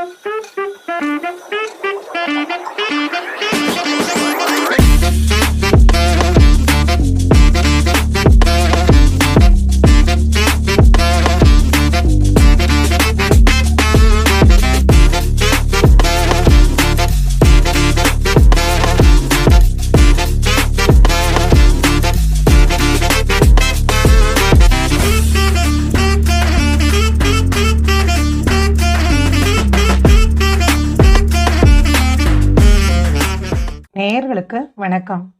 Thank you. வணக்கம்.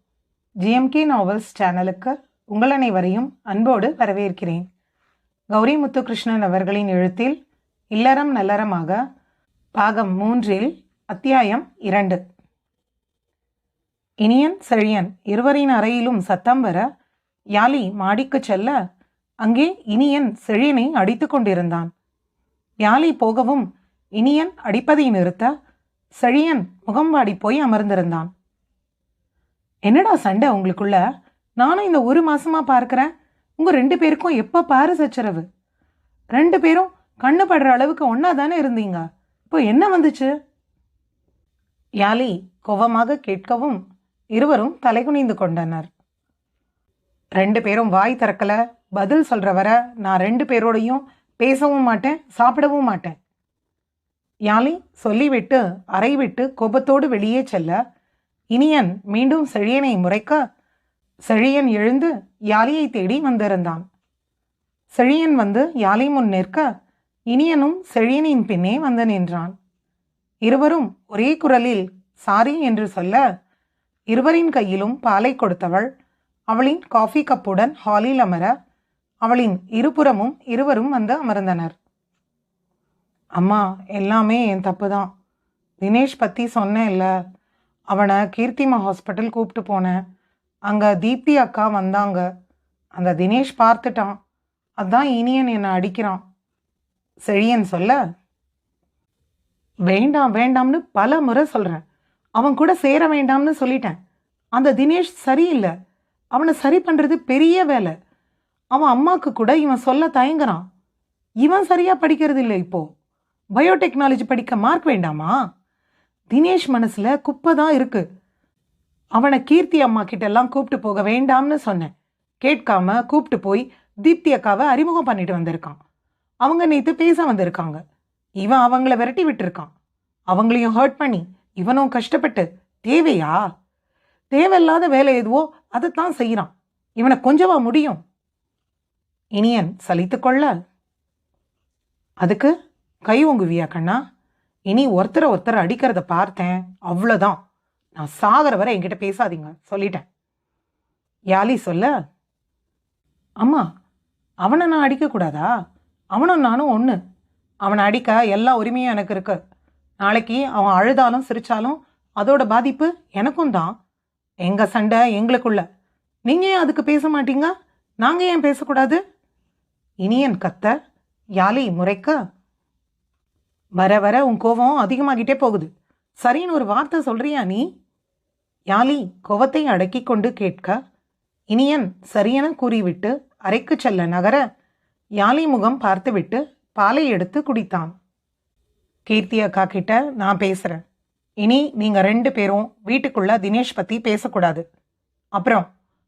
GMK novels சேனலுக்கு உங்கள் அனைவரையும் அன்போடு வரவேற்கிறேன். கௌரி முத்துகிருஷ்ணன் அவர்களின் எழுத்தில் இல்லறம் நல்லறமாக பாகம் மூன்றில் அத்தியாயம் இரண்டு. இனியன் செழியன் இருவரின் அறையிலும் சத்தம் வர யாலி மாடிக்குச் செல்ல அங்கே இனியன் செழியனை அடித்துக் கொண்டிருந்தான். யாலி போகவும் இனியன் அடிப்பதை நிறுத்த செழியன் முகம்பாடி போய் அமர்ந்திருந்தான். என்னடா சண்டை உங்களுக்குள்ள? நானும் இந்த ஒரு மாசமா பார்க்குறேன். உங்க ரெண்டு பேருக்கும் எப்போ பாரு சச்சரவு. ரெண்டு பேரும் கண்ணு படுற அளவுக்கு ஒன்னா தானே இருந்தீங்க. இப்போ என்ன வந்துச்சு? யாலி கோவமாக கேட்கவும் இருவரும் தலைகுனிந்து கொண்டனர். ரெண்டு பேரும் வாய் திறக்கல. பதில் சொல்ற வர நான் ரெண்டு பேரோடையும் பேசவும் மாட்டேன் சாப்பிடவும் மாட்டேன். யாலி சொல்லிவிட்டு அறை விட்டு கோபத்தோடு வெளியே செல்ல இனியன் மீண்டும் செழியனை முறைக்க செழியன் எழுந்து யாலியை தேடி வந்திருந்தான். செழியன் வந்து யாலி முன் நிற்க இனியனும் செழியனின் பின்னே வந்து நின்றான். இருவரும் ஒரே குரலில் சாரி என்று சொல்ல இருவரின் கையிலும் பாலை கொடுத்தவள் அவளின் காஃபி கப்புடன் ஹாலில் அமர அவளின் இருபுறமும் இருவரும் வந்து அமர்ந்தனர். அம்மா எல்லாமே என் தப்பு தான் தினேஷ் பற்றி சொன்னேன்ல. அவனை கீர்த்திமா ஹாஸ்பிட்டல் கூப்பிட்டு போனேன். அங்கே தீப்தி அக்கா வந்தாங்க. அந்த தினேஷ் பார்த்துட்டான். அதான் இனியன் என்னை அடிக்கிறான். செழியன் சொல்ல வேண்டாம் வேண்டாம்னு பல முறை சொல்கிறேன் அவன் கூட சேர வேண்டாம்னு சொல்லிட்டேன். அந்த தினேஷ் சரியில்லை. அவனை சரி பண்ணுறது பெரிய வேலை. அவன் அம்மாவுக்கு கூட இவன் சொல்ல தயங்குறான். இவன் சரியாக படிக்கிறது இல்லை இப்போது பயோடெக்னாலஜி படிக்க மார்க் வேண்டாமா? தினேஷ் மனசில் குப்பை தான் இருக்கு. அவனை கீர்த்தி அம்மா கிட்டெல்லாம் கூப்பிட்டு போக வேண்டாம்னு சொன்னேன். கேட்காம கூப்பிட்டு போய் தீப்தி அக்காவை அறிமுகம் பண்ணிட்டு வந்திருக்கான். அவங்க நேற்று பேச வந்திருக்காங்க. இவன் அவங்கள விரட்டி விட்டுருக்கான். அவங்களையும் ஹர்ட் பண்ணி இவனும் கஷ்டப்பட்டு தேவையா? தேவையில்லாத வேலை எதுவோ அதைத்தான் செய்கிறான் இவனை கொஞ்சவா முடியும். இனியன் சலித்து கொள்ள அதுக்கு கை ஓங்குவியா கண்ணா? இனி ஒருத்தரை ஒருத்தர் அடிக்கிறத பார்த்தேன். அவ்வளோதான் நான் சாகிற வரை என்கிட்ட பேசாதீங்க. சொல்லிட்டேன். யாலி சொல்ல அம்மா அவனை நான் அடிக்கக்கூடாதா? அவனும் நானும் ஒன்று அவனை அடிக்க எல்லா உரிமையும் எனக்கு இருக்கு. நாளைக்கு அவன் அழுதாலும் சிரித்தாலும் அதோட பாதிப்பு எனக்கும் தான். எங்கள் சண்டை எங்களுக்குள்ள. நீங்கள் ஏன் அதுக்கு பேச மாட்டீங்க? நாங்கள் ஏன் பேசக்கூடாது? இனியன் கத்த யாலி முறைக்க வர வர உன் கோபம் அதிகமாகிட்டே போகுது. சரின்னு ஒரு வார்த்தை சொல்றியா நீ? யாலி கோவத்தை அடக்கி கொண்டு கேட்க இனியன் சரியென கூறிவிட்டு அறைக்கு செல்ல நகர யாலி முகம் பார்த்துவிட்டு பாலை எடுத்து குடித்தான். கீர்த்தி அக்கா கிட்ட நான் பேசுறேன். இனி நீங்க ரெண்டு பேரும் வீட்டுக்குள்ள தினேஷ் பத்தி பேசக்கூடாது. அப்புறம்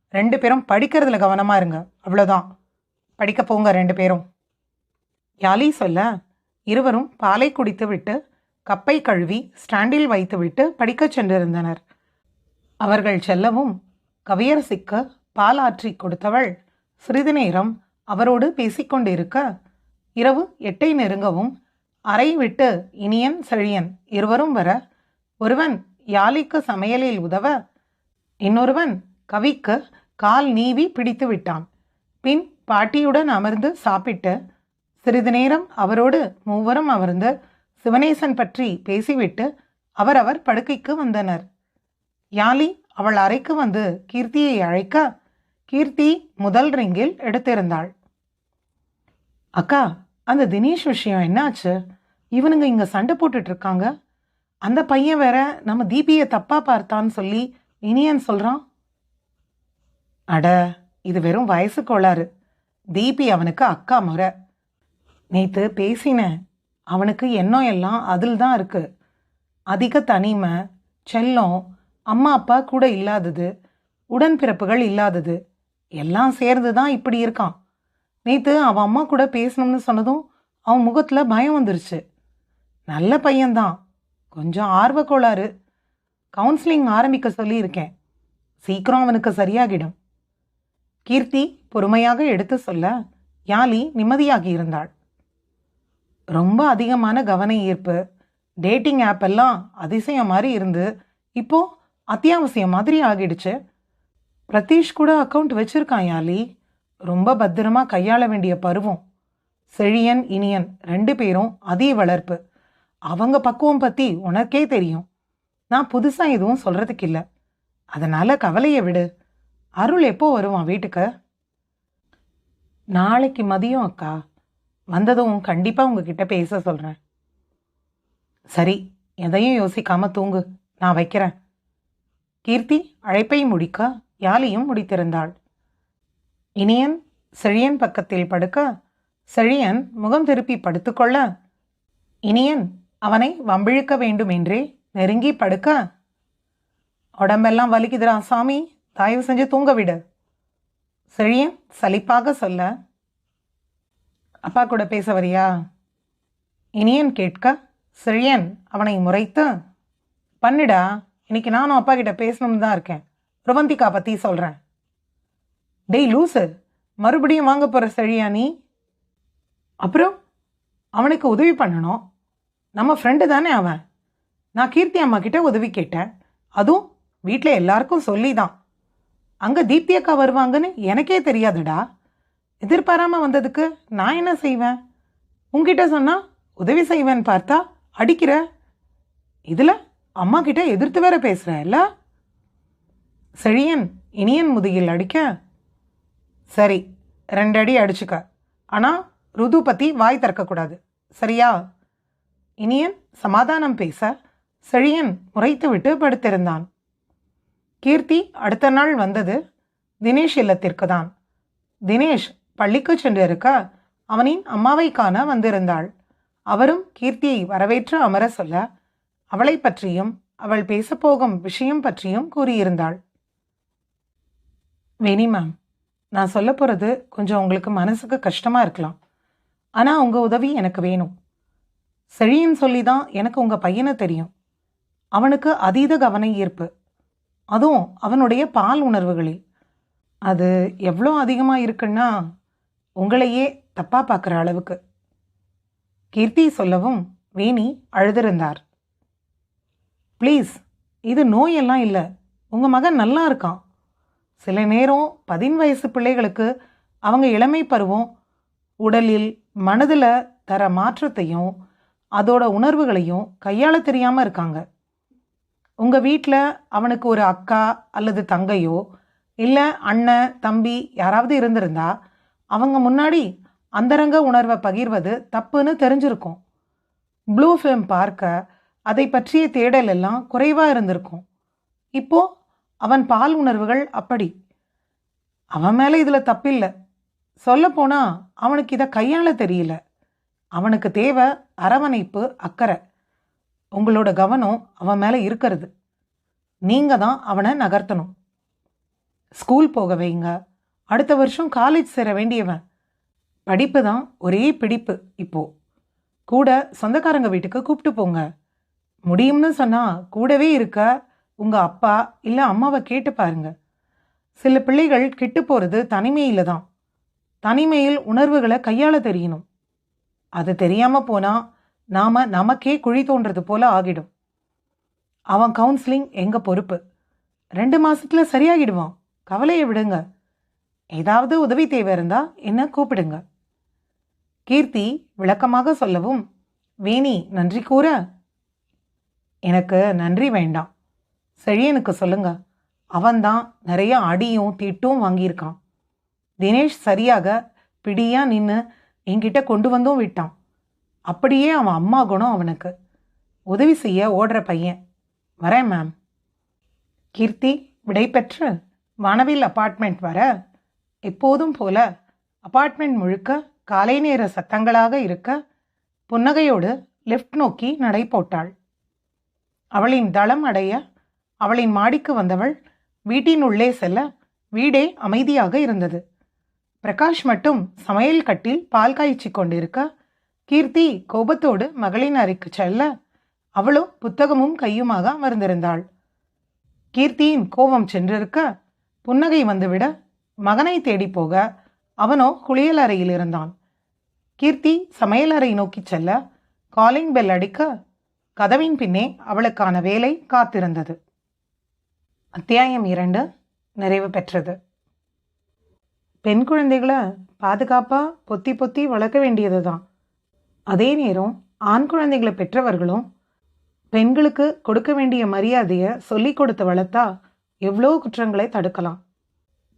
ரெண்டு பேரும் படிக்கிறதுல கவனமா இருங்க. அவ்வளோதான் படிக்க போங்க ரெண்டு பேரும். யாலி சொல்ல இருவரும் பாலை குடித்துவிட்டு கப்பை கழுவி ஸ்டாண்டில் வைத்துவிட்டு படிக்கச் சென்றிருந்தனர். அவர்கள் செல்லவும் கவியரசிக்கு பால் ஆற்றி கொடுத்தவள் சிறிது நேரம் அவரோடு பேசிக்கொண்டிருக்க இரவு எட்டை நெருங்கவும் அறை விட்டு இனியன் செழியன் இருவரும் வர ஒருவன் யாழிக்கு சமையலில் உதவ இன்னொருவன் கவிக்கு கால் நீவி பிடித்து விட்டான் பின் பாட்டியுடன் அமர்ந்து சாப்பிட்டு சிறிது நேரம் அவரோடு மூவரும் அமர்ந்து சிவனேசன் பற்றி பேசிவிட்டு அவரவர் படுக்கைக்கு வந்தனர். யாலி அவள் அறைக்கு வந்து கீர்த்தியை அழைக்க கீர்த்தி முதல் ரிங்கில் எடுத்திருந்தாள். அக்கா அந்த தினேஷ் விஷயம் என்னாச்சு? இவனுங்க இங்கே சண்டை போட்டுட்டு இருக்காங்க. அந்த பையன் வேற நம்ம தீபியை தப்பா பார்த்தான்னு சொல்லி இனியன் சொல்கிறான் அட இது வெறும் வயசு கோளாறு. தீபி அவனுக்கு அக்கா முறை. நேற்று பேசினேன். அவனுக்கு எண்ணம் எல்லாம் அதில் தான் இருக்குது அதிக தனிமை செல்லம் அம்மா அப்பா கூட இல்லாதது உடன்பிறப்புகள் இல்லாதது எல்லாம் சேர்ந்து தான் இப்படி இருக்கான். நேற்று அவன் அம்மா கூட பேசணும்னு சொன்னதும் அவன் முகத்தில் பயம் வந்துருச்சு. நல்ல பையன்தான். கொஞ்சம் ஆர்வக்கோளாறு. கவுன்சிலிங் ஆரம்பிக்க சொல்லியிருக்கேன். சீக்கிரம் அவனுக்கு சரியாகிடும். கீர்த்தி பொறுமையாக எடுத்து சொல்ல யாழி நிம்மதியாகி இருந்தாள். ரொம்ப அதிகமான கவன ஈர்ப்பு டேட்டிங் ஆப் எல்லாம் அதிசயம் மாதிரி இருந்து இப்போது அத்தியாவசியம் மாதிரி ஆகிடுச்சு. பிரதீஷ் கூட அக்கௌண்ட் வச்சுருக்கான் யாலி ரொம்ப பத்திரமா கையாள வேண்டிய பருவம். செழியன் இனியன் ரெண்டு பேரும் அதே வளர்ப்பு. அவங்க பக்குவம் பற்றி உனக்கே தெரியும். நான் புதுசாக எதுவும் சொல்கிறதுக்கு இல்லை. அதனால் கவலையை விடு. அருள் எப்போ வருவான் வீட்டுக்கு? நாளைக்கு மதியம் அக்கா. வந்ததும் கண்டிப்பாக உங்ககிட்ட பேச சொல்கிறேன் சரி எதையும் யோசிக்காம தூங்கு. நான் வைக்கிறேன். கீர்த்தி அழைப்பை முடிக்க யாலியும் முடித்திருந்தாள். இனியன் செழியன் பக்கத்தில் படுக்க செழியன் முகம் திருப்பி படுத்துக்கொள்ள இனியன் அவனை வம்பிழுக்க வேண்டுமென்றே நெருங்கி படுக்க. உடம்பெல்லாம் வலிக்குதுரா சாமி தயவு செஞ்சு தூங்க விடு. செழியன் சலிப்பாக சொல்ல அப்பா கூட பேச வரியா? இனியன் கேட்க செழியன் அவனை முறைத்து பண்ணுடா. இன்னைக்கு நானும் அப்பா கிட்ட பேசணும்னு தான் இருக்கேன். ருவந்திகா பற்றி சொல்கிறேன் டெய் லூசு மறுபடியும் வாங்க போகிற செழியா நீ? அப்புறம் அவனுக்கு உதவி பண்ணணும். நம்ம ஃப்ரெண்டு தானே அவன். நான் கீர்த்தி அம்மா கிட்ட உதவி கேட்டேன். அதுவும் வீட்டில் எல்லாருக்கும் சொல்லி தான் அங்கே தீப்தி அக்கா வருவாங்கன்னு எனக்கே தெரியாதுடா. எதிர்பாராமல் வந்ததுக்கு நான் என்ன செய்வேன்? உங்ககிட்ட சொன்னால் உதவி செய்வேன்னு பார்த்தா அடிக்கிற? இதில் அம்மா கிட்ட எதிர்த்து வேற பேசுகிறல்ல செழியன் இனியன் முதுகில் அடிக்க. சரி ரெண்டு அடி அடிச்சுக்க. ஆனால் ருது பற்றி வாய் திறக்கக்கூடாது சரியா? இனியன் சமாதானம் பேச செழியன் முறைத்துவிட்டு படுத்திருந்தான். கீர்த்தி அடுத்த நாள் வந்தது தினேஷ் இல்லத்திற்கு தான். தினேஷ் பள்ளிக்கு சென்றிருக்க அவனின் அம்மாவை காண வந்திருந்தாள். அவரும் கீர்த்தியை வரவேற்று அமர சொல்ல அவளை பற்றியும் அவள் பேசப்போகும் விஷயம் பற்றியும் கூறியிருந்தாள். வேணி மேம் நான் சொல்ல போகிறது கொஞ்சம் உங்களுக்கு மனசுக்கு கஷ்டமாக இருக்கலாம். ஆனால் உங்கள் உதவி எனக்கு வேணும். செழியன் சொல்லி தான் எனக்கு உங்கள் பையனை தெரியும். அவனுக்கு அதீத கவன ஈர்ப்பு. அதுவும் அவனுடைய பால் உணர்வுகளில். அது எவ்வளோ அதிகமாக இருக்குன்னா உங்களையே தப்பாக பார்க்குற அளவுக்கு. கீர்த்தி சொல்லவும் வேணி அழுதிருந்தார். ப்ளீஸ் இது நோயெல்லாம் இல்லை. உங்கள் மகன் நல்லா இருக்கான். சில நேரம் பதின் வயசு பிள்ளைகளுக்கு அவங்க இளமை பருவம் உடலில் மனதில் தர மாற்றத்தையும் அதோட உணர்வுகளையும் கையாள தெரியாமல் இருக்காங்க. உங்கள் வீட்டில் அவனுக்கு ஒரு அக்கா அல்லது தங்கையோ இல்லை அண்ணன் தம்பி யாராவது இருந்திருந்தா அவங்க முன்னாடி அந்தரங்க உணர்வை பகிர்வது தப்புன்னு தெரிஞ்சிருக்கும். ப்ளூ ஃபிலிம் பார்க்க அதை பற்றிய தேடல் எல்லாம் குறைவாக இருந்திருக்கும். இப்போ அவன் பால் உணர்வுகள் அப்படி. அவன் மேலே இதில் தப்பில்லை. சொல்லப்போனால் அவனுக்கு இதை கையாள தெரியல. அவனுக்கு தேவை அரவணைப்பு அக்கறை. உங்களோட கவனம் அவன் மேலே இருக்கிறது. நீங்கள் தான் அவனை நகர்த்தணும். ஸ்கூல் போக வைங்க. அடுத்த வருஷம் காலேஜ் சேர வேண்டியவன். படிப்பு தான் ஒரே பிடிப்பு இப்போ. கூட சொந்தக்காரங்க வீட்டுக்கு கூப்பிட்டு போங்க. முடியும்னு சொன்னால் கூடவே இருக்க உங்கள் அப்பா இல்லை அம்மாவை கேட்டு பாருங்க. சில பிள்ளைகள் கெட்டு போகிறது தனிமையில் தான். தனிமையில் உணர்வுகளை கையாள தெரியணும். அது தெரியாமல் போனால் நாம் நமக்கே குழி தோன்றது போல ஆகிடும். அவன் கவுன்சிலிங் எங்கள் பொறுப்பு? ரெண்டு மாதத்தில் சரியாகிடுவான். கவலையை விடுங்க. ஏதாவது உதவி தேவை இருந்தால் என்ன கூப்பிடுங்க. கீர்த்தி விளக்கமாக சொல்லவும் வேணி நன்றி கூற. எனக்கு நன்றி வேண்டாம். செழியனுக்கு சொல்லுங்க. அவன்தான் நிறைய அடியும் திட்டும் வாங்கியிருக்கான். தினேஷ் சரியாக பிடியா நின்று என்கிட்ட கொண்டு வந்தும் விட்டான். அப்படியே அவன் அம்மா குணம் அவனுக்கு. உதவி செய்ய ஓடுற பையன். வரேன் மேம் கீர்த்தி விடைபெற்று? வானவில் அப்பார்ட்மெண்ட் வர? எப்போதும் போல அபார்ட்மெண்ட் முழுக்க காலை நேர சத்தங்களாக இருக்க புன்னகையோடு லிஃப்ட் நோக்கி நடை போட்டாள். அவளின் தளம் அடைய அவளின் மாடிக்கு வந்தவள் வீட்டின் உள்ளே செல்ல வீடே அமைதியாக இருந்தது. பிரகாஷ் மட்டும் சமையல் கட்டில் பால் காய்ச்சிக் கொண்டிருக்க கீர்த்தி கோபத்தோடு மகளின் அறைக்கு செல்ல அவளோ புத்தகமும் கையுமாக அமர்ந்திருந்தாள். கீர்த்தியின் கோபம் சென்றிருக்க புன்னகை வந்துவிட மகனை தேடி போக அவனோ குளியல் அறையில் இருந்தான். கீர்த்தி சமையலறை நோக்கிச் செல்ல காலிங் பெல் அடிக்க கதவின் பின்னே அவளுக்கான வேலை காத்திருந்தது. அத்தியாயம் இரண்டு நிறைவு பெற்றது. பெண் குழந்தைகளை பாதுகாப்பாக பொத்தி பொத்தி வளர்க்க வேண்டியது தான் அதே நேரம் ஆண் குழந்தைகளை பெற்றவர்களும் பெண்களுக்கு கொடுக்க வேண்டிய மரியாதையை சொல்லிக் கொடுத்து வளர்த்தா எவ்வளோ குற்றங்களை தடுக்கலாம்.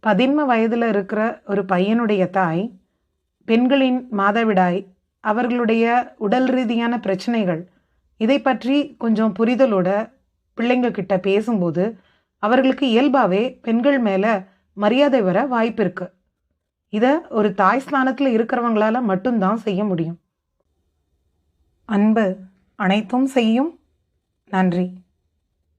பதின்ம வயதில் இருக்கிற ஒரு பையனுடைய தாய் பெண்களின் மாதவிடாய் அவர்களுடைய உடல் ரீதியான பிரச்சனைகள் இதை பற்றி கொஞ்சம் புரிதலோட பிள்ளைங்க கிட்ட பேசும்போது அவர்களுக்கு இயல்பாகவே பெண்கள் மேலே மரியாதை வர வாய்ப்பு இருக்கு. இதை ஒரு தாய் ஸ்தானத்தில் இருக்கிறவங்களால மட்டும்தான் செய்ய முடியும். அன்பு அனைத்தும் செய்யும். நன்றி.